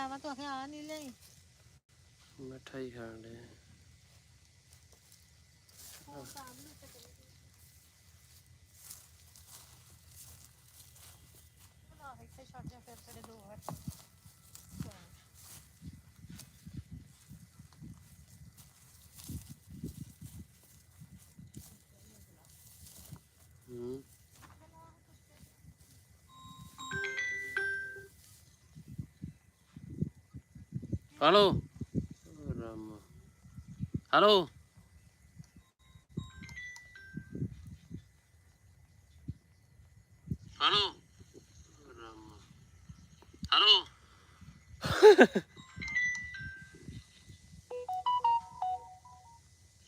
ਆਇਆ ਵਾ ਤੂੰ ਆਖੇ ਆ ਨਹੀਂ ਲਈ ਮਿੱਠਾ ਹੀ ਖਾਣ ਦੇ ਇੱਥੇ ਛੱਡ ਜਾ ਫਿਰ ਤੇਰੇ ਦੋ ਵਾਰ। Hello Ram hello hello Ram hello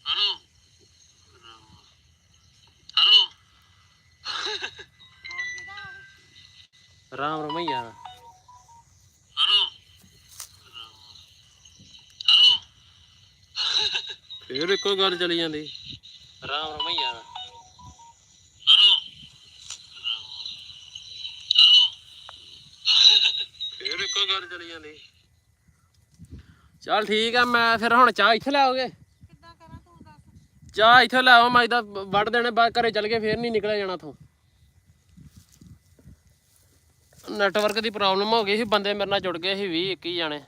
hello Ram hello Ram Ramaiya hello hello ਫੇਰ ਇੱਕੋ ਗੱਲ ਚਲੀ ਜਾਂਦੀ। ਰਾਮ ਰਮਈਆ ਹਲੋ ਫੇਰ ਇੱਕੋ ਗੱਲ ਚਲੀ ਜਾਂਦੀ। ਚੱਲ ਠੀਕ ਆ ਮੈਂ ਫਿਰ ਹੁਣ ਚਾਹ ਇੱਥੇ ਲਾਓਗੇ ਕਿੱਦਾਂ ਕਰਾਂ ਤੂੰ ਦੱਸ? ਚਾਹ ਇੱਥੇ ਲੈ ਆਓ ਮੈਂ ਇਹਦਾ ਵੱਢ ਦੇਣੇ ਬਾਅਦ ਘਰੇ ਚੱਲ ਕੇ ਫੇਰ ਨਹੀਂ ਨਿਕਲਿਆ ਜਾਣਾ ਥੋਂ ਨੈਟਵਰਕ ਦੀ ਪ੍ਰੋਬਲਮ ਹੋ ਗਈ ਸੀ ਬੰਦੇ ਮੇਰੇ ਨਾਲ ਜੁੜ ਗਏ ਸੀ 20 21 ਜਾਣੇ।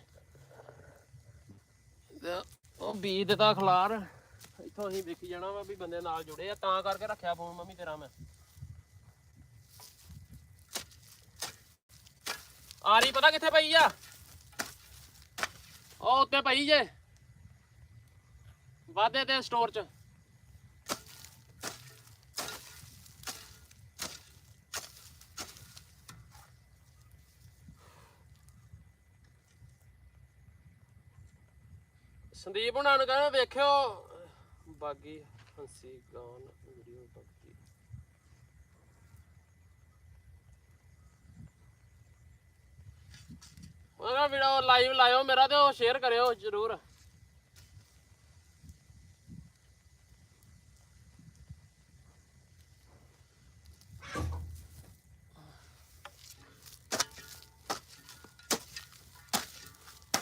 ਤੇ ਉਹ ਬੀਜ ਦਿੱਤਾ ਖਲਾਰ। ਇੱਥੋਂ ਅਸੀਂ ਵੇਖੀ ਜਾਣਾ ਵਾ ਵੀ ਬੰਦੇ ਨਾਲ ਜੁੜੇ ਆ, ਤਾਂ ਕਰਕੇ ਰੱਖਿਆ ਫੋਨ ਮੰਮੀ ਤੇਰਾ ਮੈਂ। ਆਰੀ ਪਤਾ ਕਿੱਥੇ ਪਈ ਆ? ਉਹ ਉੱਤੇ ਪਈ ਜੇ। ਵਾਦੇ ਤੇ ਸਟੋਰ 'ਚ। ਸੰਦੀਪ ਹੁਣਾਂ ਨੂੰ ਕਹਿੰਦਾ ਵੇਖਿਓ। ਬਾਗੀ ਹੰਸੀ ਗਾਨ ਵੀਡੀਓ ਬਾਗੀ ਉਹਦਾ ਵੀਡੀਓ ਲਾਈਵ ਲਾਇਓ ਮੇਰਾ ਤੇ ਉਹ ਸ਼ੇਅਰ ਕਰਿਓ ਜਰੂਰ।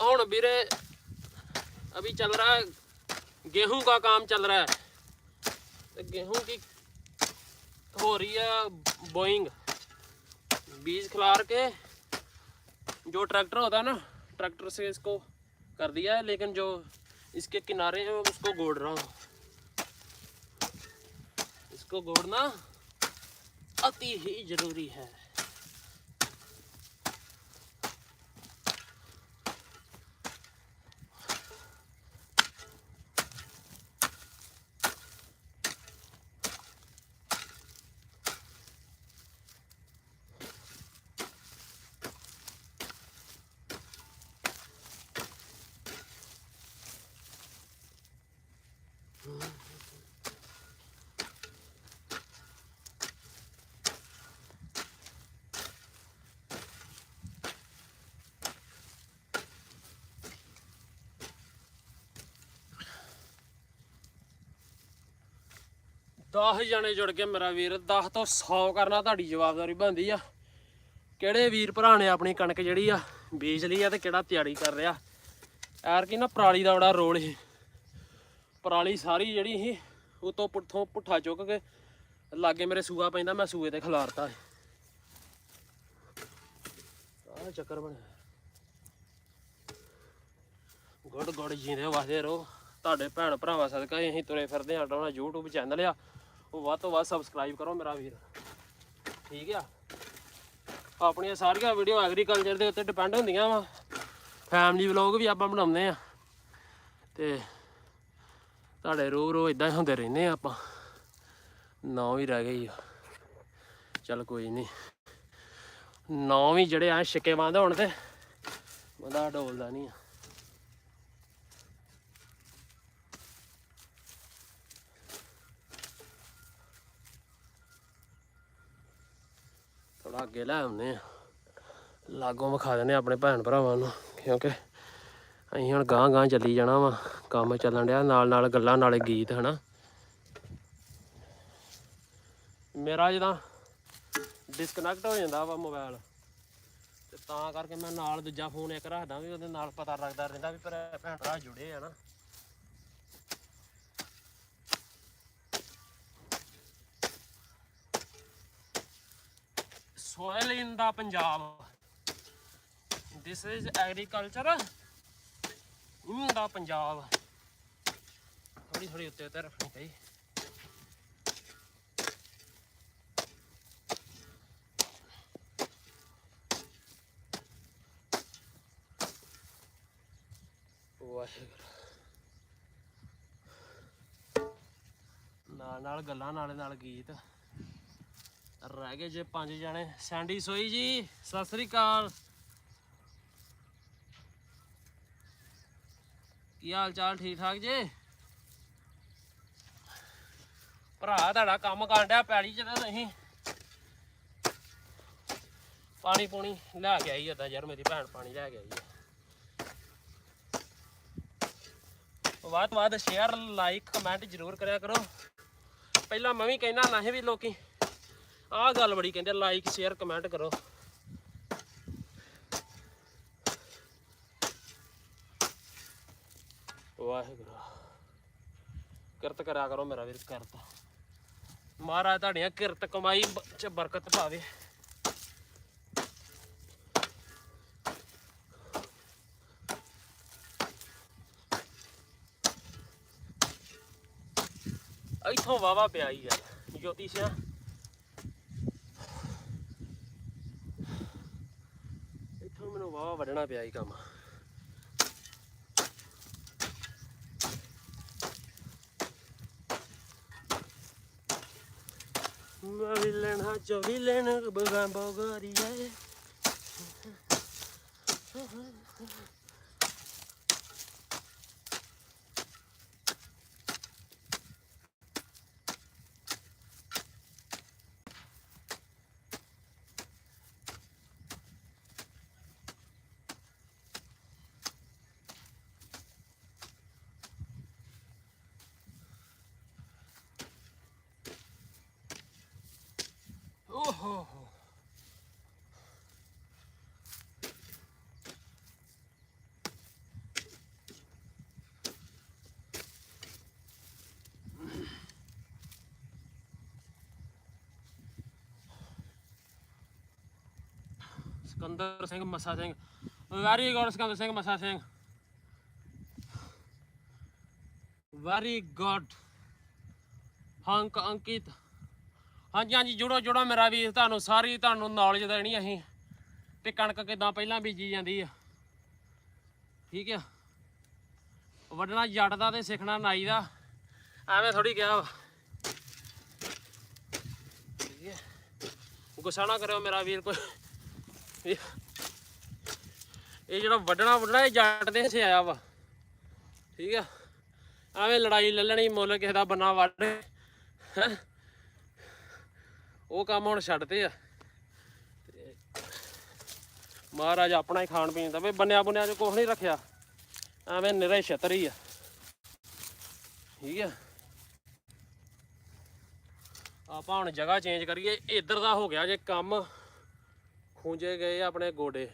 ਹੁਣ ਵੀਰੇ अभी चल रहा है। गेहूँ का काम चल रहा है। तो गेहूँ की हो रही है बोइंग। बीज खिलार के जो ट्रैक्टर होता है ना, ट्रैक्टर से इसको कर दिया है, लेकिन जो इसके किनारे हैं, उसको गोड़ रहा हूँ। इसको गोड़ना अति ही ज़रूरी है। ਦਸ ਜਣੇ ਜੁੜ ਕੇ ਮੇਰਾ ਵੀਰ 10 ਤੋਂ 100 ਕਰਨਾ ਤੁਹਾਡੀ ਜਵਾਬਦਾਰੀ ਬਣਦੀ ਆ। ਕਿਹੜੇ ਵੀਰ ਭਰਾ ਨੇ ਆਪਣੀ ਕਣਕ ਜਿਹੜੀ ਆ ਬੀਜ ਲਈ ਆ ਤੇ ਕਿਹੜਾ ਤਿਆਰੀ ਕਰ ਰਿਹਾ? ਯਾਰ ਕੀ ਨਾ ਪਰਾਲੀ ਦਾ ਬੜਾ ਰੋਲ ਸੀ। ਪਰਾਲੀ ਸਾਰੀ ਜਿਹੜੀ ਸੀ ਉਤੋਂ ਪੁੱਠੋਂ ਪੁੱਠਾ ਚੁੱਕ ਕੇ ਲਾਗੇ ਮੇਰੇ ਸੂਆ ਪੈਂਦਾ, ਮੈਂ ਸੂਏ ਤੇ ਖਿਲਾਰਤਾ ਆਹ ਚੱਕਰ ਬਣਿਆ ਗੁੱਡ ਗੁੱਡ ਜੀਂਦੇ ਵਾਸਤੇ ਰਹੋ ਤੁਹਾਡੇ ਭੈਣ ਭਰਾਵਾਂ ਸਦਕਾ ਹੀ ਅਸੀਂ ਤੁਰੇ ਫਿਰਦੇ ਹਾਂ, ਸਾਡਾ YouTube ਚੈਨਲ ਆ। ਉਹ ਵੱਧ ਤੋਂ ਵੱਧ ਸਬਸਕ੍ਰਾਈਬ ਕਰੋ ਮੇਰਾ ਵੀਰ। ਠੀਕ ਆ? ਆਪਣੀਆਂ ਸਾਰੀਆਂ ਵੀਡੀਓ ਐਗਰੀਕਲਚਰ ਦੇ ਉੱਤੇ ਡਿਪੈਂਡ ਹੁੰਦੀਆਂ ਵਾ। ਫੈਮਿਲੀ ਵਲੌਗ ਵੀ ਆਪਾਂ ਬਣਾਉਂਦੇ ਆ ਤੇ ਤੁਹਾਡੇ ਰੋ ਰੋ ਇਦਾਂ ਹੀ ਹੁੰਦੇ ਰਹਿੰਦੇ ਆ ਆਪਾਂ। ਨੌ ਵੀ ਰਹਿ ਗਈ ਆ ਚੱਲ ਕੋਈ ਨਹੀਂ ਨੌ ਵੀ ਜਿਹੜੇ ਆ ਛਿੱਕੇ ਬੰਦ ਹੋਣ ਤੇ ਬੰਦਾ ਡੋਲਦਾ ਨਹੀਂ ਆ। ਥੋੜਾ ਅੱਗੇ ਲੈ ਆਉਂਦੇ ਆ ਲਾਗੋਂ ਵਿਖਾ ਦਿੰਦੇ ਆ ਆਪਣੇ ਭੈਣ ਭਰਾਵਾਂ ਨੂੰ, ਕਿਉਂਕਿ ਅਸੀਂ ਹੁਣ ਗਾਂ ਗਾਂ ਚੱਲੀ ਜਾਣਾ ਵਾ, ਕੰਮ ਚੱਲਣ ਡਿਆ, ਨਾਲ ਨਾਲ ਗੱਲਾਂ, ਨਾਲੇ ਗੀਤ, ਹਨਾ ਮੇਰਾ ਜਦਾਂ ਡਿਸਕਨੈਕਟ ਹੋ ਜਾਂਦਾ ਵਾ ਮੋਬਾਈਲ ਤੇ ਤਾਂ ਕਰਕੇ ਮੈਂ ਨਾਲ ਦੂਜਾ ਫੋਨ ਇੱਕ ਰੱਖਦਾ ਵੀ ਉਹਦੇ ਨਾਲ ਪਤਾ ਲੱਗਦਾ ਰਹਿੰਦਾ ਵੀ ਪਰ ਭੈਣ ਭਰਾ ਜੁੜੇ ਆ ਨਾ soil in the Punjab. This is agriculture in the Punjab. ਥੋੜੀ ਥੋੜੀ ਉੱਤੇ ਉੱਤੇ ਰੱਖਣੀ ਪਈ। ਵਾਹਿਗੁਰੂ। ਨਾਲ ਨਾਲ ਗੱਲਾਂ, ਨਾਲੇ ਨਾਲ ਗੀਤ। ਰਹਿ ਗਏ ਜੇ ਪੰਜ ਜਾਣੇ। ਸੈਂਡੀ ਸੋਈ ਜੀ, ਸਤਿ ਸ੍ਰੀ ਅਕਾਲ। ਕੀ ਹਾਲ ਚਾਲ ਠੀਕ ਠਾਕ ਜੇ? ਭਰਾ ਤੁਹਾਡਾ ਕੰਮ ਕਾਂਡਿਆ ਪੈਲੀ ਚ ਤਾਂ ਨਹੀਂ ਪਾਣੀ ਪੂਣੀ ਲੈ ਕੇ ਆਈ ਏਦਾਂ ਯਾਰ, ਮੇਰੀ ਭੈਣ ਪਾਣੀ ਲੈ ਕੇ ਆਈ ਹੈ ਵੱਧ ਤੋਂ ਵੱਧ ਸ਼ੇਅਰ ਲਾਈਕ ਕਮੈਂਟ ਜ਼ਰੂਰ ਕਰਿਆ ਕਰੋ। ਪਹਿਲਾਂ ਮੈਂ ਵੀ ਕਹਿਣਾ ਨਹੀਂ ਵੀ ਲੋਕੀ, ਆਹ ਗੱਲ ਬੜੀ ਕਹਿੰਦੇ ਲਾਈਕ ਸ਼ੇਅਰ ਕਮੈਂਟ ਕਰੋ। ਵਾਹਿਗੁਰੂ। ਕਿਰਤ ਕਰਿਆ ਕਰੋ ਮੇਰਾ ਵੀਰ, ਕਿਰਤ। ਮਹਾਰਾਜ ਤੁਹਾਡੀਆਂ ਕਿਰਤ ਕਮਾਈ ਚ ਬਰਕਤ ਪਾਵੇ। ਇੱਥੋਂ ਵਾਵਾ ਪਿਆ ਹੀ ਯਾਰ ਜੋਤੀ ਸਿਆ। ਇੱਥੋਂ ਮੈਨੂੰ ਵਾਵਾ ਵੱਢਣਾ ਪਿਆ ਹੀ ਕੰਮ। ਮੈਂ ਵੀ ਲੈਣਾ ਚੋਵੀ ਲੈਣਾ ਬਗਾ ਬੋਗਰੀਏ ਓਹੋ ਹੋ Sikandar Singh Massa Singh. Very good Sikandar Singh Massa Singh. Very good. Hunk Ankit. ਹਾਂਜੀ ਹਾਂਜੀ, ਜੁੜੋ ਜੁੜੋ ਮੇਰਾ ਵੀਰ, ਤੁਹਾਨੂੰ ਸਾਰੀ ਤੁਹਾਨੂੰ ਨੌਲੇਜ ਦੇਣੀ ਅਸੀਂ। ਤੇ ਕਣਕ ਕਿਦਾਂ ਪਹਿਲਾਂ ਬੀਜੀ ਜਾਂਦੀ ਆ। ਠੀਕ ਆ? ਵੱਢਣਾ ਜੱਟ ਦਾ ਤੇ ਸਿੱਖਣਾ ਨਾਈ ਦਾ। ਐਵੇਂ ਥੋੜੀ ਕਿਹਾ ਵਾ। ਠੀਕ ਹੈ ਗੁੱਸਾ ਨਾ ਕਰਿਓ ਮੇਰਾ ਵੀਰ ਕੋਈ। ਇਹ ਇਹ ਜਿਹੜਾ ਵੱਢਣਾ ਵੱਢਣਾ ਇਹ ਜੱਟ ਦੇ ਹਿੱਸੇ ਆਇਆ ਵਾ। ਠੀਕ ਆ। ਐਵੇਂ ਲੜਾਈ ਲੱਲਣੀ ਮੁੱਲ ਕਿਸੇ ਦਾ ਬੰਨਾ ਵੱਢ ਉਹ ਕੰਮ ਹੁਣ ਛੱਡਦੇ ਆ। ਮਹਾਰਾਜ ਆਪਣਾ ਹੀ ਖਾਣ ਪੀਣ ਦਾ ਵੀ ਬੰਨਿਆ ਬੁਨਿਆ ਚ ਕੁਛ ਨਹੀਂ ਰੱਖਿਆ। ਐਵੇਂ ਨਿਰੇ ਛਤਰ ਹੀ ਆ। ਠੀਕ ਆ। ਆਪਾਂ ਹੁਣ ਜਗ੍ਹਾ ਚੇਂਜ ਕਰੀਏ। ਇੱਧਰ ਦਾ ਹੋ ਗਿਆ ਜੇ ਕੰਮ। ਖੂੰਜੇ ਗਏ ਆਪਣੇ ਗੋਡੇ।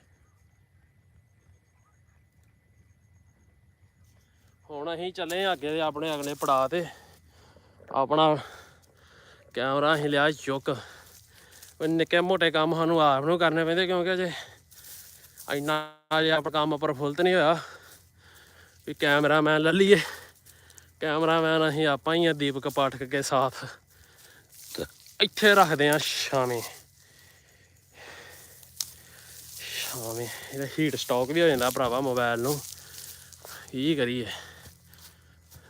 ਹੁਣ ਅਸੀਂ ਚੱਲੇ ਅੱਗੇ ਦੇ ਆਪਣੇ ਅਗਲੇ ਪੜਾਅ ਤੇ। ਆਪਣਾ ਕੈਮਰਾ ਅਸੀਂ ਲਿਆ ਚੁੱਕ। ਨਿੱਕੇ ਮੋਟੇ ਕੰਮ ਸਾਨੂੰ ਆਪ ਨੂੰ ਕਰਨੇ ਪੈਂਦੇ ਕਿਉਂਕਿ ਅਜੇ ਇੰਨਾ ਅਜੇ ਆਪਣਾ ਕੰਮ ਪ੍ਰਫੁੱਲਤ ਨਹੀਂ ਹੋਇਆ। ਵੀ ਕੈਮਰਾਮੈਨ ਲੈ ਲਈਏ। ਕੈਮਰਾਮੈਨ ਅਸੀਂ ਆਪਾਂ ਹੀ ਆ ਦੀਪਕ ਪਾਠਕ ਕੇ ਸਾਥ। ਤੇ ਇੱਥੇ ਰੱਖਦੇ ਆ ਛਾਵੇਂ। ਛਾਵੇਂ ਇਹਦਾ ਹੀਟ ਸਟਾਕ ਵੀ ਹੋ ਜਾਂਦਾ ਭਰਾਵਾ ਮੋਬਾਈਲ ਨੂੰ। ਕੀ ਕਰੀਏ?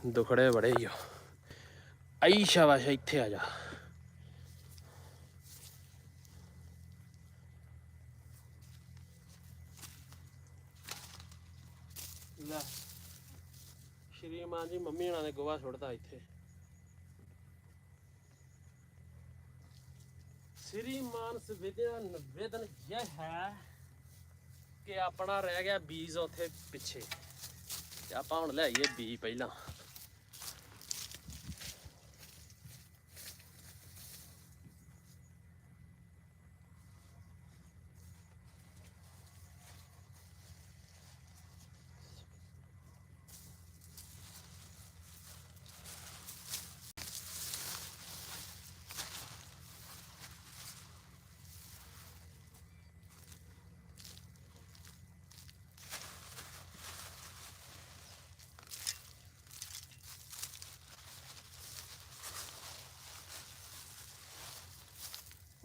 ਦੁਖੜੇ ਬੜੇ ਹੀ ਆ। ਆਈ ਸ਼ਾਬਾਸ਼, ਇੱਥੇ ਆ ਜਾ। ਲੈ ਸ਼੍ਰੀਮਾਨ ਜੀ, ਮੰਮੀ ਹੁਣਾਂ ਨੇ ਗੋਹਾ ਸੁੱਟਦਾ ਇੱਥੇ। ਸ਼੍ਰੀਮਾਨ ਸਵਿਦਿਆ ਨਿਵੇਦਨ ਇਹ ਹੈ। ਕਿ ਆਪਣਾ ਰਹਿ ਗਿਆ ਬੀਜ ਉੱਥੇ ਪਿੱਛੇ। ਤੇ ਆਪਾਂ ਹੁਣ ਲੈ ਆਈਏ ਬੀ ਪਹਿਲਾਂ।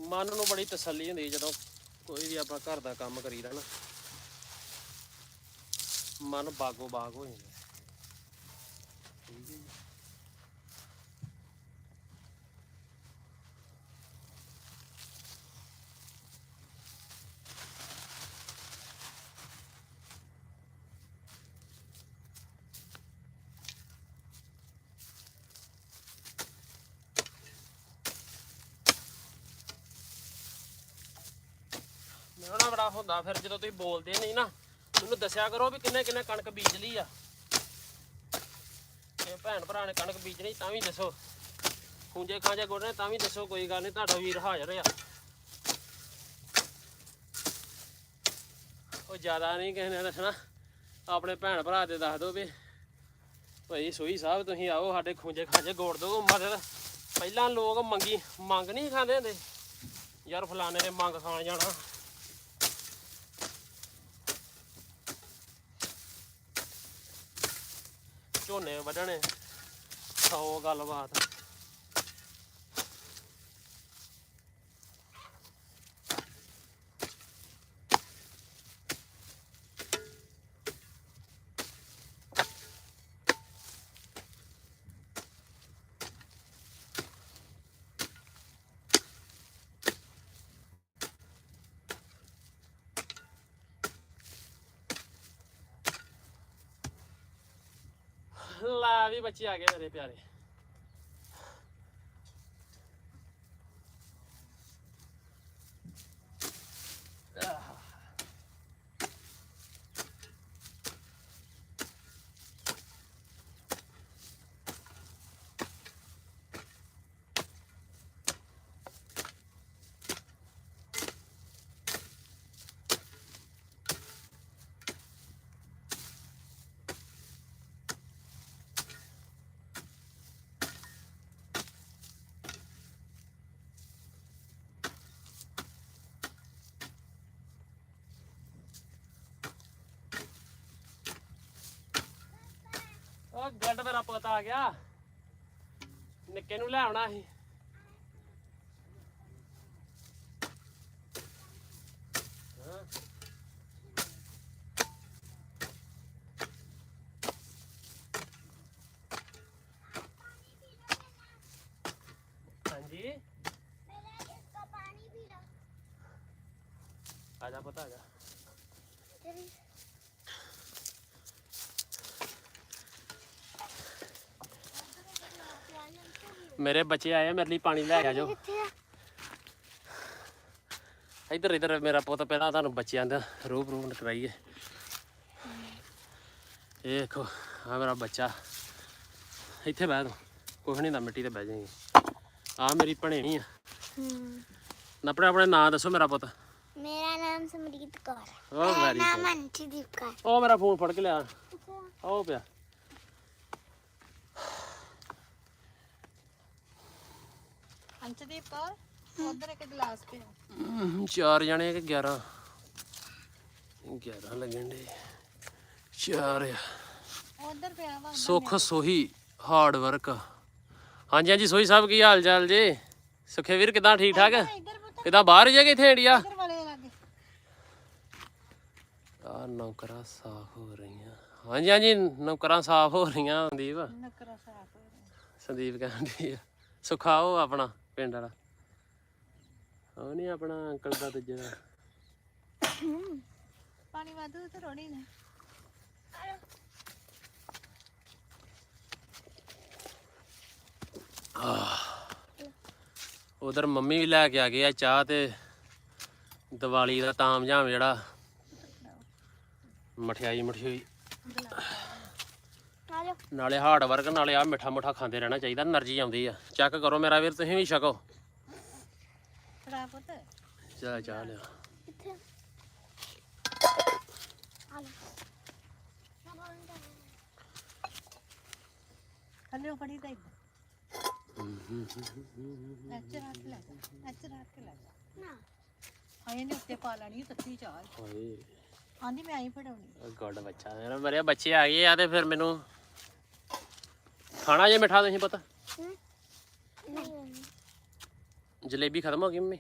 ਮਨ ਨੂੰ ਬੜੀ ਤਸੱਲੀ ਹੁੰਦੀ ਜਦੋਂ ਕੋਈ ਵੀ ਆਪਾਂ ਘਰ ਦਾ ਕੰਮ ਕਰੀਦਾ ਨਾ, ਮਨ ਬਾਗੋ ਬਾਗ ਹੋ ਜਾਂਦਾ ਠੀਕ ਹੈ ਜੀ ਮੈਨੂੰ ਹੁੰਦਾ ਫਿਰ ਜਦੋਂ ਤੁਸੀਂ ਬੋਲਦੇ ਨਹੀਂ ਨਾ, ਮੈਨੂੰ ਦੱਸਿਆ ਕਰੋ ਵੀ ਕਿੰਨੇ ਕਿੰਨੇ ਕਣਕ ਬੀਜ ਲਈ ਆ। ਇਹ ਭੈਣ ਭਰਾ ਨੇ ਕਣਕ ਬੀਜਣੀ ਤਾਂ ਵੀ ਦੱਸੋ। ਖੂੰਜੇ ਖਾਂਜੇ ਗੋਡਨੇ ਤਾਂ ਵੀ ਦੱਸੋ, ਕੋਈ ਗੱਲ ਨਹੀਂ ਤੁਹਾਡਾ ਵੀਰ ਹਾਜ਼ਰ ਆ। ਉਹ ਜ਼ਿਆਦਾ ਨਹੀਂ ਕਿਸੇ ਨੇ ਦੱਸਣਾ, ਆਪਣੇ ਭੈਣ ਭਰਾ ਤੇ ਦੱਸ ਦਿਓ ਵੀ, ਭਾਈ ਸੋਈ ਸਾਹਿਬ, ਤੁਸੀਂ ਆਓ, ਸਾਡੇ ਖੂੰਜੇ ਖਾਂਜੇ ਗੋੜ ਦਿਓ ਮਦਦ ਪਹਿਲਾਂ ਲੋਕ ਮੰਗੀ ਮੰਗ ਨਹੀਂ ਖਾਂਦੇ ਹੁੰਦੇ। ਯਾਰ ਫਲਾਣੇ ਨੇ ਮੰਗ ਖਾਣ ਜਾਣਾ। ਝੋਨੇ ਵੱਢਣੇ। ਸੌ ਗੱਲਬਾਤ। ਲਾ ਵੀ ਬੱਚੇ ਆ ਗਏ ਮੇਰੇ ਪਿਆਰੇ ਆਹ। ਉਹ ਗੱਡ ਮੇਰਾ ਪੁੱਤ ਆ ਗਿਆ। ਨਿੱਕੇ ਨੂੰ ਲੈ ਆਉਣਾ ਸੀ। ਹਾਂ। ਹਾਂਜੀ? ਆ ਜਾ ਪੁੱਤ ਮੇਰੇ ਬੱਚੇ ਆਏ ਆ ਮੇਰੇ ਲਈ ਪਾਣੀ ਲੈ ਆ ਜਾਓ। ਇੱਧਰ ਇੱਧਰ ਮੇਰਾ ਪੁੱਤ ਪਹਿਲਾਂ ਤੁਹਾਨੂੰ ਬੱਚਿਆਂ ਦਾ ਰੂਪ ਰੂਪ ਇਹ ਦੇਖੋ ਆ ਮੇਰਾ ਬੱਚਾ। ਇੱਥੇ ਬਹਿ ਤੂੰ ਕੁਛ ਨਹੀਂ ਦਾ ਮਿੱਟੀ ਤੇ ਬਹਿ ਜਾਏਗੀ। ਆ ਮੇਰੀ ਭਣੇਣੀ ਆ। ਆਪਣੇ ਆਪਣੇ ਨਾਂ ਦੱਸੋ ਮੇਰਾ ਪੁੱਤ। ਮੇਰਾ ਨਾਮ ਸਮਰੀਤ ਕੌਰ ਉਹ ਮੇਰਾ ਵੈਰੀ ਨਾਮ ਅੰਸ਼ਦੀਪ ਕੌਰ ਉਹ ਮੇਰਾ ਫੋਨ ਫੜ ਕੇ ਲਿਆ। ਉਹ ਪਿਆ। ਅੰਸ਼ਦੀਪ ਕੌਰ ਉਧਰ ਇੱਕ ਗਲਾਸ ਪਿਆ ਹਮ, ਚਾਰ ਜਣੇ ਕਿ 11 11 ਲੱਗਣ ਦੇ ਚਾਰ ਆ। ਉਧਰ ਪਿਆ ਵਾ ਸੁਖ ਸੋਹੀ ਹਾਰਡ ਵਰਕ ਹਾਂਜੀ ਹਾਂਜੀ ਸੋਹੀ ਸਾਹਿਬ ਕੀ ਹਾਲ ਚਾਲ ਜੀ? ਸੁਖੇ ਵੀਰ ਕਿਦਾਂ ਠੀਕ ਠਾਕ? ਇੱਧਰ ਪੁੱਤ। ਕਿਦਾਂ ਬਾਹਰ ਜੇ ਕਿ ਇੱਥੇ ਇੰਡੀਆ? ਇੱਧਰ ਵਾਲੇ ਲਾਗੇ। ਆ ਨੌਕਰਾਂ ਸਾਫ਼ ਹੋ ਰਹੀਆਂ। ਹਾਂਜੀ ਹਾਂਜੀ ਨੌਕਰਾਂ ਸਾਫ਼ ਹੋ ਰਹੀਆਂ ਸੰਦੀਪ। ਨਕਰਾ ਸਾਫ਼ ਹੋ ਰਿਹਾ ਸੰਦੀਪ ਕਹਿੰਦੀ ਆ ਸੁਖਾਓ ਆਪਣਾ। ਪਿੰਡ ਵਾਲਾ। ਉਹ ਨਹੀਂ ਆਪਣਾ ਅੰਕਲ ਦਾ ਦੂਜੇ ਦਾ। ਪਾਣੀ ਵਾਧੂ ਤੇ ਰੋੜੀ ਨੇ। ਉਧਰ ਮੰਮੀ ਵੀ ਲੈ ਕੇ ਆ ਗਏ ਆ ਚਾਹ ਤੇ ਦੀਵਾਲੀ ਦਾ ਤਾਮਝਾਮ ਜਿਹੜਾ। ਮਠਿਆਈ ਮਠਿਆਈ ਆ ਨਾਲੇ ਹਾਰਡ ਵਰਕ ਨਾਲੇ ਆ ਮਿੱਠਾ ਮੁੱਠਾ ਖਾਂਦੇ ਰਹਿਣਾ ਚਾਹੀਦਾ એનર્ਜੀ ਆਉਂਦੀ ਆ। ਚੈੱਕ ਕਰੋ ਮੇਰਾ ਵੀਰ ਤੁਸੀਂ ਵੀ ਛਕੋ। ਆਂਦੀ ਮੈਂ ਆਈ ਫੜਾਉਣੀ। ਗੱਡ ਬੱਚਾ ਮੇਰੇ ਬੱਚੇ ਆ ਗਏ ਆ ਤੇ ਫਿਰ ਮੈਨੂੰ ਖਾਣਾ ਜੇ ਮਿੱਠਾ ਤੁਸੀਂ ਪਤਾ? ਜਲੇਬੀ ਖਤਮ ਹੋ ਗਈ ਮੰਮੀ?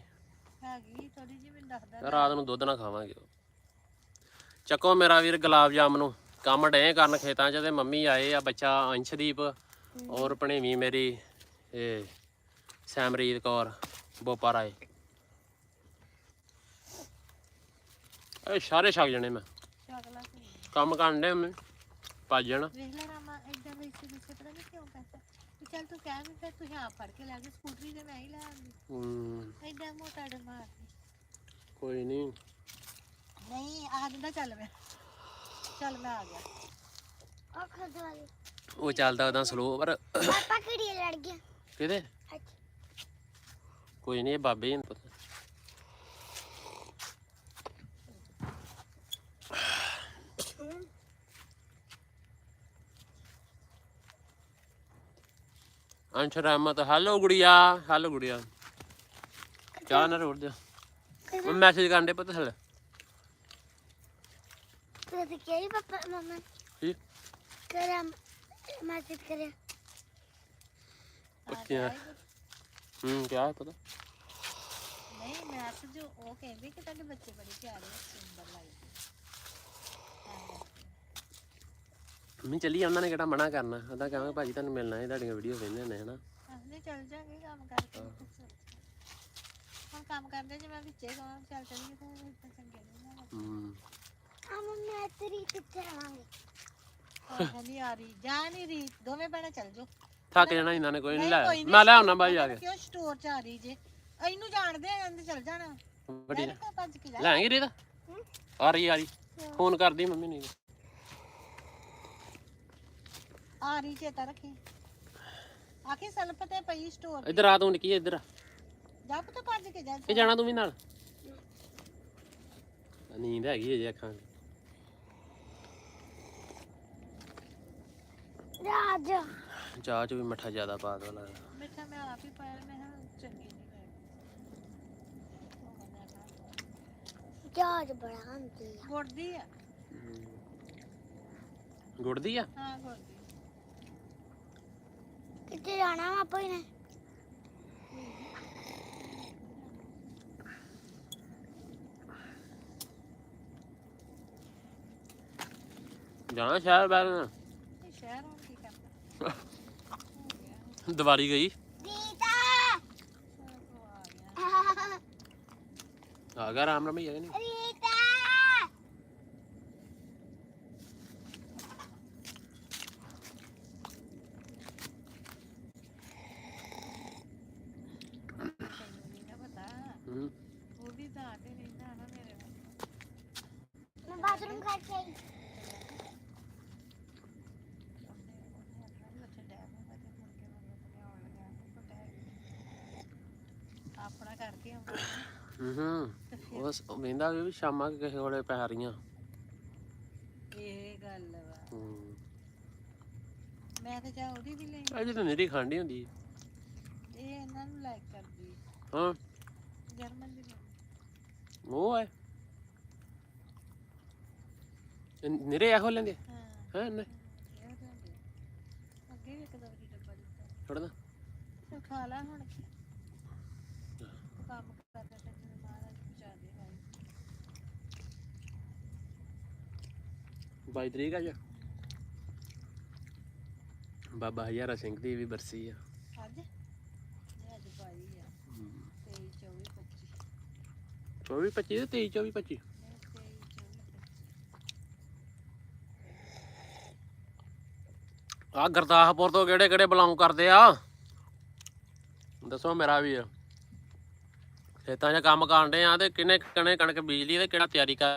ਹੈਗੀ ਥੋੜੀ ਜਿਹੀ ਮੈਨੂੰ ਦੱਸਦਾ ਰਾਤ ਨੂੰ ਦੁੱਧ ਨਾ ਖਾਵਾਂਗੇ ਚੱਕੋ ਮੇਰਾ ਵੀਰ ਗੁਲਾਬ ਜਾਮ ਨੂੰ। ਕੰਮ ਡੇ ਕਰਨ ਖੇਤਾਂ 'ਚ ਤੇ ਮੰਮੀ ਆਏ ਆ ਬੱਚਾ ਅੰਸ਼ਦੀਪ ਔਰ ਭਣੇਵੀਂ ਮੇਰੀ ਇਹ ਸੈਮਰੀਤ ਕੌਰ ਬੋਪਾ ਰਾਏ। ਇਹ ਸਾਰੇ ਛਕ ਜਣੇ ਮੈਂ। ਕੰਮ ਕਰਨ ਦੇ ਮੈਂ ਭੱਜ ਜਾਣਾ। ਵੇਖ ਲੈ ਰਾਮਾ ਇਦਾਂ ਦੇ ਇਸੇ ਪਿੱਛੇ ਪਤਾ ਨਹੀਂ ਕਿਉਂ ਕਰਦਾ ਵੀ ਚੱਲ ਤੂੰ ਕਹਿ ਵੀ ਫਿਰ ਤੂੰ ਆਪ ਫੜ ਕੇ ਲੈ ਕੇ ਸਕੂਟਰੀ ਤੇ ਮੈਂ ਹੀ ਲੈ ਆਉਂਦੀ। ਹੂੰ। ਇਦਾਂ ਮੋਟਾ ਡੇ ਮਾਰ ਕੋਈ ਨਹੀਂ ਨਹੀਂ ਆ ਦਿੰਦਾ ਚੱਲ ਮੈਂ। ਚੱਲ ਮੈਂ ਆ ਗਿਆ। ਉਹ ਖੁਦ ਵਾਲੀ ਉਹ ਚੱਲਦਾ ਉਹਦਾ ਸਲੋ ਪਰ ਪਾਪਾ ਕਿਹੜੀ ਲੜ ਗਿਆ ਕਿਹਦੇ ਕੋਈ ਨਹੀਂ ਇਹ ਬਾਬੇ ਨੇ ਪਤਾ। ਅੰਸ਼ ਰਹਿਮਤ ਹੈਲੋ ਗੁੜੀਆ ਹੈਲੋ ਗੁੜੀਆ। ਚਾਹ ਨਾ ਰੋੜ ਦਿਓ। ਮੈਂ ਮੈਸੇਜ ਕਰਨ ਦੇ ਪਤਾ ਥੱਲੇ। ਤੂੰ ਤੇ ਕਿਹੜੀ ਪਾਪਾ ਮਮਾ ਕੀ? ਕਰਾਂ ਮੈਸੇਜ ਕਰਿਆ। ਅੱਛਾ ਹੂੰ ਕਿਆ ਪਤਾ? ਨਹੀਂ ਮੈਂ ਤਾਂ ਜੋ ਉਹ ਕਹਿੰਦੇ ਕਿ ਤੁਹਾਡੇ ਬੱਚੇ ਬੜੇ ਪਿਆਰੇ ਸੁੰਦਰ ਲੱਗਦੇ ਮੈਂ ਚੱਲੀ ਉਹਨਾਂ ਨੇ ਕਿਹੜਾ ਮਨਾ ਕਰਨਾ। ਉਹਦਾ ਕਹਾਂਗੇ ਭਾਜੀ ਤੁਹਾਨੂੰ ਮਿਲਣਾ ਹੈ ਤੁਹਾਡੀਆਂ ਵੀਡੀਓ ਵੇਖਦੇ ਹੁੰਦੇ ਹਨਾ? ਅਸੀਂ ਚੱਲ ਜਾਾਂਗੇ ਕੰਮ ਕਰਕੇ। ਹੁਣ ਕੰਮ ਕਰਦੇ ਜੇ ਮੈਂ ਵਿੱਚੇ ਕਹਾਂ ਚੱਲ ਚੱਲੀਏ ਤਾਂ ਇਦਾਂ ਚੰਗੇ ਨਹੀਂ ਨਾ ਹੂੰ। ਆ ਮੰਮੀ ਤੇਰੀ ਕਿੱਥੇ ਆਵਾਂਗੇ। ਲੱਗਦਾ ਨਹੀਂ ਆ ਰਹੀ ਜਾ ਨਹੀਂ ਰਹੀ ਦੋਵੇਂ ਭੈਣਾਂ ਚੱਲ ਜਾਓ। ਥੱਕ ਜਾਣਾ ਇਹਨਾਂ ਨੇ ਕੋਈ ਨਹੀਂ ਲੈ ਨੀ, ਮੈਂ ਲੈ ਆਉਣਾ ਬਾਈ ਆ ਕੇ। ਕਿਉਂ ਸਟੋਰ ਚ ਆ ਰਹੀ ਜੇ। ਇਹਨੂੰ ਜਾਣਦੇ ਆ ਜਾਂਦੇ ਚੱਲ ਜਾਣਾ। ਵੱਡੀ ਲੈ ਭੱਜ ਕੇ ਜਾ ਲੈ ਆਂਗੀ ਰੀਤਾ? ਆ ਰਹੀ ਆ ਰਹੀ। ਫੋਨ ਕਰਦੀ ਮੰਮੀ ਨਹੀਂ ਆ ਰਹੀ ਚੇਤਾ ਰੱਖੀ। ਆਖੀ ਸਲਫ ਤੇ ਪਈ ਸਟੋਰ ਇੱਧਰ ਆ ਤੂੰ ਨਿੱਕੀ ਇੱਧਰ ਆ। ਜਾ ਪੁੱਤ ਭੱਜ ਕੇ ਜਾ। ਇਹ ਜਾਣਾ ਤੂੰ ਵੀ ਨਾਲ। ਨੀਂਦ ਹੈਗੀ ਅਜੇ ਅੱਖਾਂ 'ਚ ਰਾਜ। ਚਾਹ ਚ ਵੀ ਮਿੱਠਾ ਜ਼ਿਆਦਾ ਪਾ ਦੋ ਲੱਗਦਾ। ਮਿੱਠਾ ਮੈਂ ਆਪ ਹੀ ਪਾਇਆ ਮੈਂ ਕਿਹਾ ਚੰਗੀ ਨਹੀਂ ਲੱਗਦੀ ਜਾਜ ਬੜਾ ਹੁੰਦੀ ਆ। ਗੁੜਦੀ ਆ। ਗੁੜਦੀ ਆ? ਹਾਂ ਗੁੜਦੀ ਕਿੱਥੇ ਜਾਣਾ ਵਾ ਆਪਾਂ ਨੇ ਜਾਣਾ ਸ਼ਹਿਰ ਬਾਹਰ ਸ਼ਹਿਰ ਹੁਣ ਕੀ ਕਰਦਾ ਦੀਵਾਰੀ ਗਈ। ਆ ਗਿਆ। ਆ ਗਿਆ ਰਾਮ ਰਮਈ ਆ ਨਹੀਂ ਰੀਤਾ ਤੈਨੂੰ ਨਹੀਂ ਨਾ ਪਤਾ ਹੂੰ ਉਹ ਵੀ ਤਾਂ ਤੇ ਰਹਿੰਦਾ ਨਾ ਮੇਰੇ ਵੱਲ ਮੈਂ ਬਾਥਰੂਮ ਕਰਕੇ ਆਈ ਆਪਣਾ ਕਰਕੇ ਆਉਂਦਾ ਹੂੰ ਉਸ ਵੇਂਦਾ ਵੀ ਸ਼ਾਮਾਂ ਕੁ ਕਿਸੇ ਕੋਲੇ ਪੈ ਰਹੀਆਂ। ਇਹ ਗੱਲ ਵਾ। ਹੂੰ। ਮੈਂ ਤਾਂ ਉਹਦੀ ਵੀ ਲਈ ਅਜੇ ਤਾਂ ਨਿਰੀ ਖਾਂਡੀ ਹੁੰਦੀ ਇਹ ਇਹਨਾਂ ਨੂੰ ਲਾਈਕ ਕਰਦੀ ਹਾਂ। ਜਰਮਨ ਦੀ ਉਹ ਹੈ ਨਿਰੇ ਇਹੋ ਲੈਂਦੇ ਹਾਂ। ਹੈ ਨੇ? ਇਹ ਹੁੰਦੇ। ਅੱਗੇ ਵੀ ਇੱਕ ਦੋ ਵਾਰੀ ਡੱਬਾ ਦਿੱਤਾ। ਛੱਡਦਾ ਤੇ ਖਾ ਲੈ ਹੁਣ ਕੰਮ ਕਰਦਾ ਤੇ ਜਿਵੇਂ ਮਹਾਰਾਜ ਪਹੁੰਚਾ ਦੇ ਭਾਈ 22 ਤਰੀਕ ਆ ਜਾ। ਬਾਬਾ ਹਜ਼ਾਰਾ ਸਿੰਘ ਦੀ ਵੀ ਬਰਸੀ ਆ। ਅੱਜ? ਇਹ ਅੱਜ ਪਾਈ ਆ। 23 24 25 24 25 ਤੇ 23 24 25 ਨਹੀਂ 23 24 ਆ ਗੁਰਦਾਸਪੁਰ ਤੋਂ ਕਿਹੜੇ ਕਿਹੜੇ ਬਿਲੋਂਗ ਕਰਦੇ ਆ? ਦੱਸੋ ਮੇਰਾ ਵੀਰ ਖੇਤਾਂ 'ਚ ਕੰਮ ਕਰਦੇ ਆ ਤੇ ਕਿੰਨੇ ਕਣੇ ਕਣਕ ਬੀਜ ਲਈ ਤੇ ਕਿਹੜਾ ਤਿਆਰੀ ਕਰ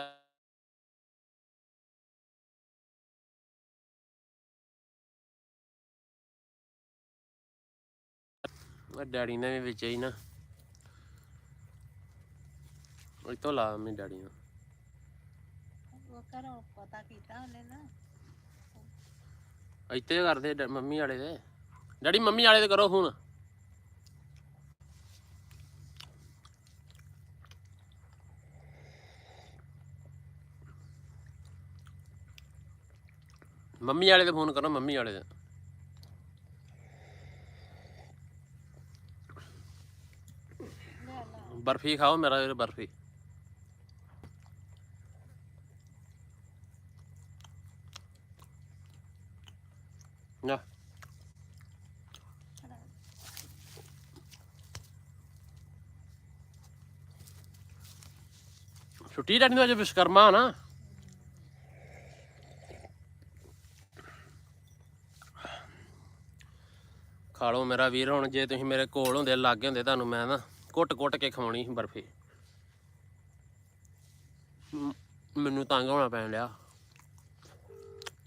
ਡੈਡੀ ਨੇ ਵੀ ਵਿੱਚ ਹੀ ਨਾ। ਉਹ ਤੋਂ ਲਾ ਮੈਂ ਡੈਡੀ ਨੂੰ। ਉਹ ਘਰੋਂ ਪਤਾ ਕੀਤਾ ਉਹਨੇ ਨਾ। ਇੱਥੇ ਕਰਦੇ ਡੈ- ਮੰਮੀ ਵਾਲੇ ਦੇ। ਡੈਡੀ ਮੰਮੀ ਵਾਲੇ ਦੇ ਕਰੋ ਫੋਨ। ਮੰਮੀ ਵਾਲੇ ਦੇ ਫੋਨ ਕਰੋ ਮੰਮੀ ਵਾਲੇ ਦੇ ਲੈ ਲਾ ਬਰਫੀ ਖਾਓ, ਮੇਰਾ ਵੀਰ ਬਰਫੀ। ਨਾ। ਛੁੱਟੀ ਡੈਡੀ ਨੂੰ ਅੱਜ ਵਿਸ਼ਕਰਮਾ ਨਾ। ਖਾ ਲਓ ਮੇਰਾ ਵੀਰ, ਹੁਣ ਜੇ ਤੁਸੀਂ ਮੇਰੇ ਕੋਲ ਹੁੰਦੇ, ਲਾਗੇ ਹੁੰਦੇ ਤੁਹਾਨੂੰ ਮੈਂ ਨਾ ਕੁੱਟ-ਕੁੱਟ ਕੇ ਖਵਾਉਣੀ ਸੀ ਬਰਫੀ। ਮੈਨੂੰ ਤੰਗ ਹੋਣਾ ਪੈਣ ਲਿਆ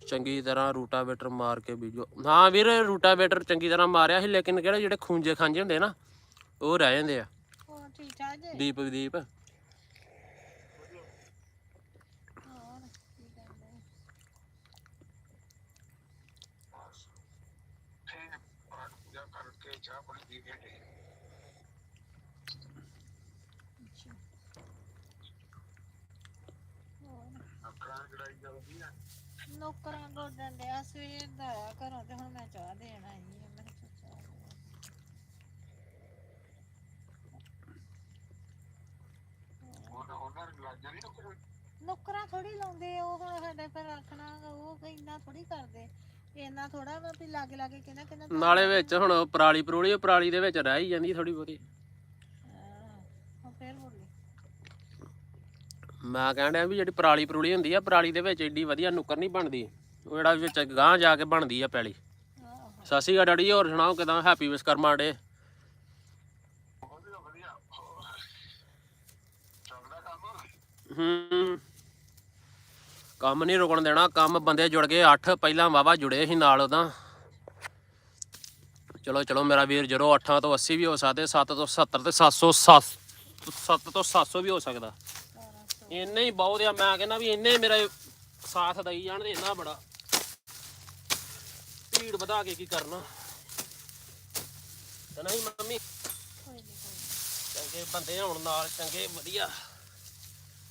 ਚੰਗੀ ਤਰ੍ਹਾਂ ਰੂਟਾਵੇਟਰ ਮਾਰ ਕੇ ਬੀਜੋ। ਹਾਂ ਵੀਰ ਰੂਟਾਵੇਟਰ ਚੰਗੀ ਤਰ੍ਹਾਂ ਮਾਰਿਆ ਸੀ ਲੇਕਿਨ ਕਿਹੜੇ ਜਿਹੜੇ ਖੂੰਜੇ ਖਾਂਜੇ ਹੁੰਦੇ ਨਾ ਉਹ ਰਹਿ ਜਾਂਦੇ ਆ। ਠੀਕ ਠਾਕ ਜੇ? ਦੀਪ ਦੀਪ। ਨੌਕਰਾਂ ਗੋਡਣ ਡਿਆ ਸਵੇਰ ਦਾ ਆਇਆ ਘਰੋਂ ਤੇ ਹੁਣ ਮੈਂ ਚਾਹ ਦੇਣ ਆਈ ਆ ਮੈਂ ਕਿਹਾ ਚੱਲ ਚਾਹ ਦੇ। ਨੌਕਰਾਂ ਥੋੜੀ ਲਾਉਂਦੇ ਆ, ਉਹ ਹੁਣ ਸਾਡੇ ਪਰ ਰੱਖਣਾ ਉਹ ਇੰਨਾ ਥੋੜੀ ਕਰਦੇ ਇੰਨਾ ਥੋੜਾ ਵਾ ਵੀ ਲਾਗੇ ਲਾਗੇ ਕਿਹਨਾਂ ਕਿਹਨਾਂ ਨਾਲੇ ਵਿੱਚ ਹੁਣ ਪਰਾਲੀ ਪਰੂਲੀ ਉਹ ਪਰਾਲੀ ਦੇ ਵਿੱਚ ਰਹਿ ਹੀ ਜਾਂਦੀ ਥੋੜੀ ਬਹੁਤੀ ਹਾਂ, ਹੁਣ ਫੇਰ ਬੋਲੀ ਮੈਂ ਕਹਿਣ ਡਿਆ ਵੀ ਜਿਹੜੀ ਪਰਾਲੀ ਪਰੂਲੀ ਹੁੰਦੀ ਆ, ਪਰਾਲੀ ਦੇ ਵਿੱਚ ਏਡੀ ਵਧੀਆ ਨੁੱਕਰ ਨਹੀਂ ਬਣਦੀ। ਉਹ ਜਿਹੜਾ ਵਿੱਚ ਗਾਂ ਜਾ ਕੇ ਬਣਦੀ ਆ ਪੈਲੀ। ਸਤਿ ਸ਼੍ਰੀ ਅਕਾਲ ਡੈਡੀ ਹੋਰ ਸੁਣਾਓ ਕਿਦਾਂ? Happy Vishwakarma day. ਹੂੰ। ਕੰਮ ਨਹੀਂ ਰੁਕਣ ਦੇਣਾ, ਕੰਮ ਬੰਦੇ ਜੁੜ ਗਏ 8 ਪਹਿਲਾਂ ਵਾਵਾ ਜੁੜੇ ਸੀ ਨਾਲ ਉਹਦਾ। ਚਲੋ ਚਲੋ ਮੇਰਾ ਵੀਰ ਜਦੋਂ 8 ਤੋਂ 80 ਵੀ ਹੋ ਸਕਦੇ 7 ਤੋਂ 70 ਤੇ 700 7 ਤੋਂ 700 ਵੀ ਹੋ ਸਕਦਾ। ਇੰਨੇ ਹੀ ਬਹੁਤ ਆ ਮੈਂ ਕਹਿੰਦਾ ਵੀ ਇੰਨੇ ਮੇਰਾ ਸਾਥ ਦਈ ਜਾਣ ਤੇ ਇੰਨਾ ਬੜਾ। ਭੀੜ ਵਧਾ ਕੇ ਕੀ ਕਰਨਾ? ਤੇ ਨਹੀਂ ਮੰਮੀ? ਚੰਗੇ ਬੰਦੇ ਹੋਣ ਨਾਲ ਚੰਗੇ ਵਧੀਆ।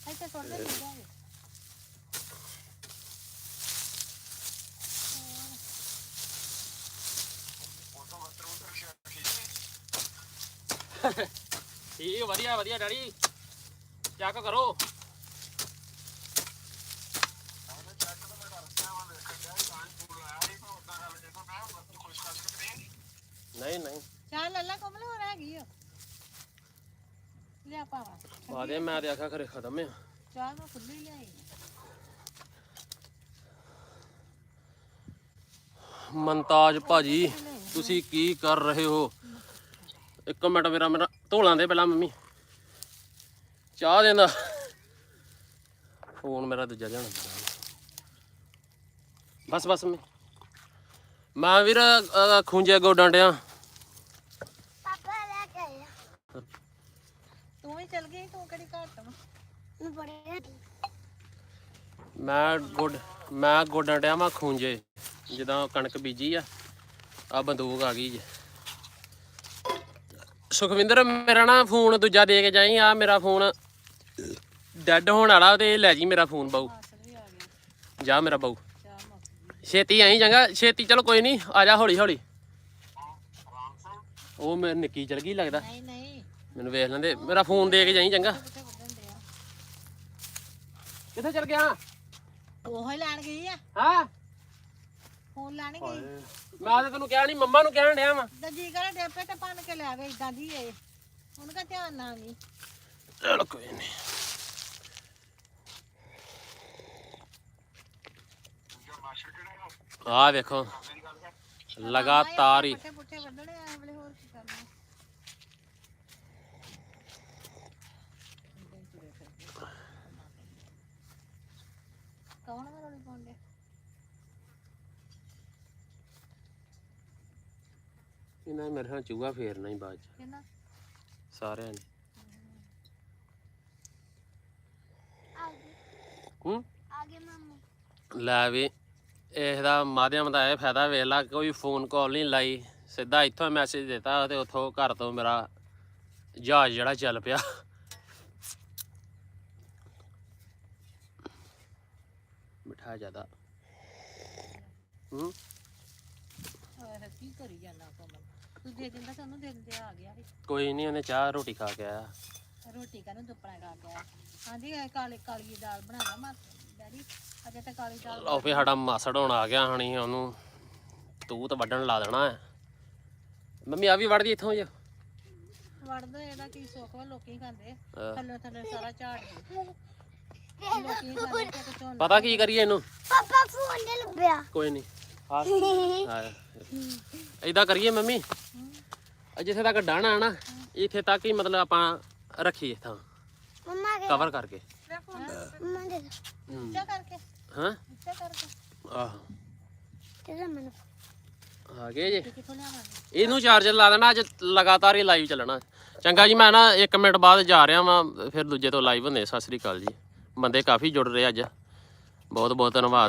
ਇੱਥੇ ਸੁੱਟ ਦੇ ਜਾਗੇ ਠੀਕ ਵਧੀਆ ਵਧੀਆ ਡੈਡੀ। ਚੈੱਕ ਕਰੋ ਨਹੀਂ ਨਹੀਂ ਚਾਹ ਲੱਲਾ ਕੋਮਲ ਹੋਰ ਹੈਗੀ ਆ ਲਿਆ ਬਾਦੇ ਮੈਂ ਤੇ ਆਖਿਆ ਖਰੇ ਖਤਮ ਆ। ਚਾਹ ਮੈਂ ਖੁੱਲੀ ਲਿਆਈ। ਮਨਤਾਜ ਭਾਜੀ ਤੁਸੀਂ ਕੀ ਕਰ ਰਹੇ ਹੋ? ਇੱਕ ਮਿੰਟ ਮੇਰਾ ਮੇਰਾ ਧੋਲਾਂ ਦੇ ਪਹਿਲਾਂ ਮੰਮੀ। ਚਾਹ ਦੇਣਾ ਫੋਨ ਮੇਰਾ ਦੂਜਾ ਜਾਣਾ ਬਸ ਬਸ ਮੈਂ ਮੈਂ ਵੀਰ ਅਹ, ਖੂੰਜੇ ਗੋਡਾਂ ਡਿਆ ਪਾਪਾ ਲੈ ਕੇ ਆਇਆ ਤੂੰ ਕਿਹੜੀ ਘੱਟ ਵਾ ਮੈਂ ਬੜੇ ਮੈਂ ਗੋਡ ਮੈਂ ਗੋਡਾਂ ਡਿਆ ਮੈਂ ਖੂੰਜੇ ਜਦੋਂ ਕਣਕ ਬੀਜੀ ਆ ਆ ਬੰਦੂਕ ਆ ਗਈ ਜੇ। ਸੁਖਵਿੰਦਰ ਮੇਰਾ ਨਾ ਫੋਨ ਦੂਜਾ ਦੇ ਕੇ ਜਾਈ ਆ ਮੇਰਾ ਫੋਨ ਡੈੱਡ ਹੋਣ ਵਾਲਾ ਤੇ ਲੈ ਜੀ ਮੇਰਾ ਫੋਨ ਬਾਊ। ਵੀ ਆ ਜਾ ਮੇਰਾ ਬਾਊ। ਚਾਹ ਮੁੱਕ ਗਈ। ਛੇਤੀ ਆਈ ਚੰਗਾ ਛੇਤੀ ਚਲੋ ਕੋਈ ਨਹੀਂ ਆ ਜਾ ਹੌਲੀ ਹੌਲੀ ਉਹ ਮੇਰੇ ਨਿੱਕੀ ਚਲ ਗਈ ਲੱਗਦਾ। ਨਹੀਂ ਨਹੀਂ ਮੈਨੂੰ ਵੇਖ ਲੈਂਦੇ ਮੇਰਾ ਫੋਨ ਦੇ ਕੇ ਜਾਈ ਚੰਗਾ। ਕਿੱਥੇ ਚਲ ਗਿਆ? ਉਹ ਹੀ ਲੈਣ ਗਈ ਆ। ਹਾਂ? ਫੋਨ ਲੈਣ ਗਈ। ਮੈਂ ਤਾਂ ਤੈਨੂੰ ਕਿਹਾ ਨਹੀਂ ਮੰਮਾ ਨੂੰ ਕਹਿਣ ਡਿਆ ਵਾਂ। ਦਜੀ ਕਰੇ ਡੇਪੇ ਤੇ ਪੰਨ ਕੇ ਲੈ ਗਏ ਇਦਾਂ ਦੀ ਏ ਉਹਨਾਂ ਦਾ ਧਿਆਨ ਨਾ ਨਹੀਂ ਚਲ ਕੋਈ ਨਹੀਂ ਆ ਵੇਖੋ ਲਗਾਤਾਰ ਹੀ ਪੱਠੇ ਪੁੱਠੇ ਵੱਢਣੇ ਆ ਵੇਲੇ ਹੋਰ ਕੀ ਕਰਨਾ ਕੌਣ ਹੈ ਰੋਲੀ ਪਾਉਂਦੇ ਇਹਨਾਂ ਨੇ ਮੇਰੇ ਨਾਲ ਚੂਹਾ ਫੇਰਨਾ ਹੀ ਬਾਅਦ ਚ। ਕਿੰਨਾ ਸਾਰਿਆਂ ਨੇ। ਆ ਗਏ। ਹੂੰ? ਆ ਗਏ ਮਾਮੂ। ਲੈ ਵੀ ਇਸ ਦਾ ਮਾਧਿਅਮ ਦਾ ਇਹ ਫਾਇਦਾ ਵੇਖ ਲਾ ਕੋਈ ਫੋਨ ਕਾਲ ਨਹੀਂ ਲਾਈ। ਸਿੱਧਾ ਇੱਥੋਂ ਮੈਸੇਜ ਦਿੱਤਾ ਤੇ ਉੱਥੋਂ ਘਰ ਤੋਂ ਮੇਰਾ ਜਹਾਜ਼ ਜਿਹੜਾ ਚੱਲ ਪਿਆ। ਮਿਠਾ ਜ਼ਿਆਦਾ। ਹੂੰ? ਓਏ ਕੀ ਕਰੀ ਜਾਂਦਾ ਕੋਮਲ ਤੂੰ ਦੇ ਦਿੰਦਾ ਸਾਨੂੰ ਦੇ ਦਿੰਦੇ ਆ ਗਿਆ ਸੀ। ਕੋਈ ਨਹੀਂ ਉਹਨੇ ਚਾਹ ਰੋਟੀ ਖਾ ਕੇ ਆਇਆ। ਰੋਟੀ ਕਾਹਨੂੰ ਦੁੱਪਣਾ ਕਰ ਗਿਆ ਹਾਂਜੀ ਇਹ ਕਾਲੀ ਕਾਲੀ ਦਾਲ ਬਣਾਣਾ ਮਾ ਡੈਡੀ ਅਜੇ ਤਾਂ ਕਾਲੀ ਦਾਲ ਲਓ ਵੀ ਸਾਡਾ ਮਾਸੜ ਹੁਣ ਆ ਗਿਆ ਹਣੀ ਉਹਨੂੰ ਤੂੰ ਤਾਂ ਵੱਢਣ ਲਾ ਦੇਣਾ ਹੈ। ਮੰਮੀ ਆ ਵੀ ਵੜਦੀ ਇੱਥੋਂ ਜੀ ਵੜਦੇ ਇਹਦਾ ਕੀ ਸੁੱਖ ਵਾ ਲੋਕੀ ਖਾਂਦੇ। ਥੱਲੇ ਥੱਲੇ ਸਾਰਾ ਝਾੜ ਦੇ ਲੋਕੀ ਖਾਂਦੇ ਪਤਾ ਕੀ ਕਰੀਏ ਇਹਨੂੰ? ਪਾਪਾ ਫੋਨ ਦੇ ਲੱਭਿਆ। ਕੋਈ ਨਹੀਂ ਆ ਇਦਾਂ ਕਰੀਏ ਮੰਮੀ। ਜਿੱਥੇ ਤੱਕ ਡਾਣਾ ਨਾ ਇੱਥੇ ਤੱਕ ਹੀ ਮਤਲਬ ਆਪਾਂ ਰੱਖੀਏ ਥਾਂ। ਮੰਮਾ ਕੇ ਕਵਰ ਕਰਕੇ। ਮੰਮਾ ਦੇ ਹੂੰ। ਕਰਕੇ। ਹਾਂ। ਕਰਕੇ। ਆਹੋ। ਤੇ ਦੇ ਮੈਨੂੰ। ਆ ਗਏ ਜੀ। ਇਹਨੂੰ ਚਾਰਜਰ ਲਾ ਦੇਣਾ। ਅੱਜ ਲਗਾਤਾਰ ਹੀ ਲਾਈਵ ਚੱਲਣਾ। ਚੰਗਾ ਜੀ ਮੈਂ ਨਾ 1 ਮਿੰਟ ਬਾਅਦ ਜਾ ਰਿਹਾ ਵਾਂ। ਫਿਰ ਦੂਜੇ ਤੋਂ ਲਾਈਵ ਹੁੰਦੇ ਸਤਿ ਸ੍ਰੀ ਅਕਾਲ ਜੀ। ਬੰਦੇ ਕਾਫੀ ਜੁੜ ਰਹੇ ਅੱਜ। ਬਹੁਤ ਬਹੁਤ ਧੰਨਵਾਦ।